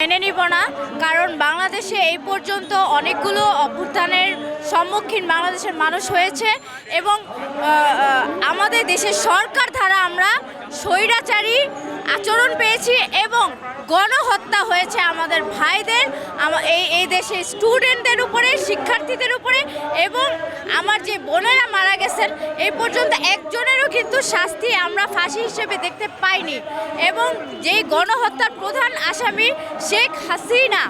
মেনে নিব না, কারণ বাংলাদেশে এই পর্যন্ত অনেকগুলো অভ্যুত্থানের সম্মুখীন বাংলাদেশের মানুষ হয়েছে এবং আমাদের দেশের সরকার দ্বারা আমরা স্বৈরাচারী আচরণ পেয়েছি এবং গণহত্যা হয়েছে আমাদের ভাইদের এই এই দেশের স্টুডেন্টদের উপরে, শিক্ষার্থীদের উপরে এবং আমার যে বোনেরা মারা গেছেন, এই পর্যন্ত একজনেরও কিন্তু শাস্তি আমরা ফাঁসি হিসেবে দেখতে পাইনি এবং যেই গণহত্যার প্রধান আসামি শেখ হাসিনা,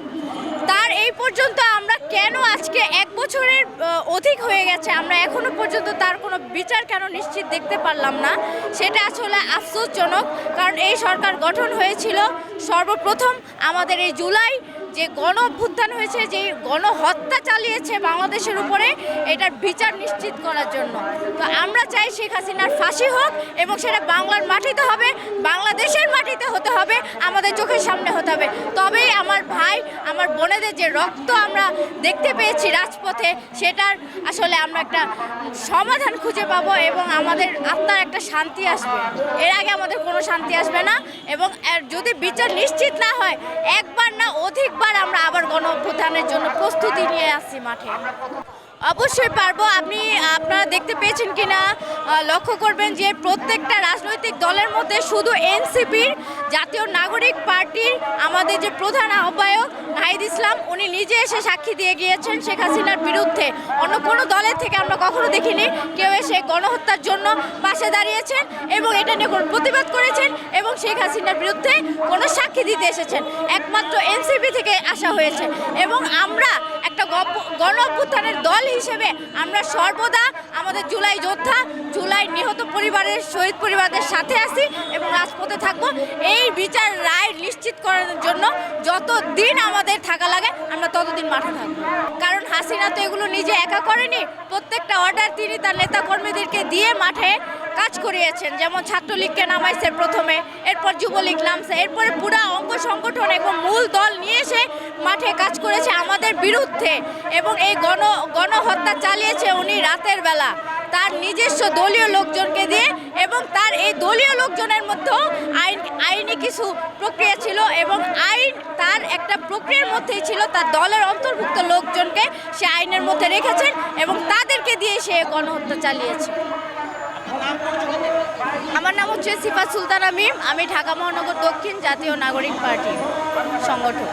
তার এই পর্যন্ত আমরা কেন আজকে এক বছরের আহ, অধিক হয়ে গেছে। আমরা এখনও পর্যন্ত তার কোনো বিচার কেন নিশ্চিত দেখতে পারলাম না। সেটা আসলে আফসোসজনক, কারণ এই সরকার গঠন হয়েছিল সর্বপ্রথম আমাদের এই জুলাই যে গণ অভ্যুত্থান হয়েছে, যে গণহত্যা চালিয়েছে বাংলাদেশের উপরে, এটার বিচার নিশ্চিত করার জন্য। তো আমরা চাই শেখ হাসিনার ফাঁসি হোক এবং সেটা বাংলার মাটিতে হবে, বাংলাদেশের মাটিতে হতে হবে, আমাদের চোখের সামনে হতে হবে। তবেই আমার ভাই, আমার বোনেদের যে রক্ত আমরা দেখতে পেয়েছি রাজপথে, সেটার আসলে আমরা একটা সমাধান খুঁজে পাবো এবং আমাদের আত্মার একটা শান্তি আসবে। এর আগে আমাদের কোনো শান্তি আসবে না এবং যদি বিচার নিশ্চিত না হয়, একবার না অধিকবার আমরা আবার গণ অভ্যুত্থানের জন্য প্রস্তুতি নিয়ে আসছি মাঠে। অবশ্যই পারব। আপনি, আপনারা দেখতে পেয়েছেন কিনা লক্ষ্য করবেন যে প্রত্যেকটা রাজনৈতিক দলের মধ্যে শুধু এনসিপির জাতীয় নাগরিক পার্টির আমাদের যে প্রধান আহ্বায়ক নাহিদ ইসলাম, উনি নিজে এসে সাক্ষী দিয়ে গিয়েছেন শেখ হাসিনার বিরুদ্ধে। অন্য কোনো দলের থেকে আমরা কখনো দেখিনি, কেউ এসে গণহত্যার জন্য পাশে দাঁড়িয়েছেন এবং এটা নিয়ে কোনো প্রতিবাদ করেছেন এবং শেখ হাসিনার বিরুদ্ধে কোনো সাক্ষী দিতে এসেছেন। একমাত্র এনসিপি থেকে আসা হয়েছে এবং আমরা একটা গণ অভ্যুত্থানের দল হিসেবে আমরা সর্বদা আমাদের জুলাই যোদ্ধা, জুলাই নিহত পরিবারের, শহীদ পরিবারদের সাথে আছি এবং রাজপথে থাকব। এই বিচার রায় নিশ্চিত করার জন্য যত দিন আমাদের থাকা লাগে, আমরা ততদিন মাঠে থাকব। কারণ হাসিনা তো এগুলো নিজে একা করেনি। প্রত্যেকটা অর্ডার তিনি তার নেতা কর্মীদেরকে দিয়ে মাঠে কাজ করিয়েছেন। যেমন ছাত্রলীগকে নামাইছে প্রথমে, এরপর যুবলীগ নামছে, এরপরে পুরা অঙ্গ সংগঠন এবং মূল দল নিয়ে এসে মাঠে কাজ করেছে আমাদের বিরুদ্ধে। এবং এই গণ, গণহত্যা চালিয়েছে উনি রাতের বেলা। তার নিজস্ব দলীয় লোকজনকে দিয়ে এবং তার এই দলীয় লোকজনের মধ্যেও আইন, আইনি কিছু প্রক্রিয়া ছিল এবং আইন তার একটা প্রক্রিয়ার মধ্যেই ছিল, তার দলের অন্তর্ভুক্ত লোকজনকে সে আইনের মধ্যে রেখেছেন এবং তাদেরকে দিয়ে সে গণহত্যা চালিয়েছে। আমার নাম হচ্ছে সিফা সুলতানা মিম। আমি ঢাকা মহানগর দক্ষিণ জাতীয় নাগরিক পার্টি সংগঠক।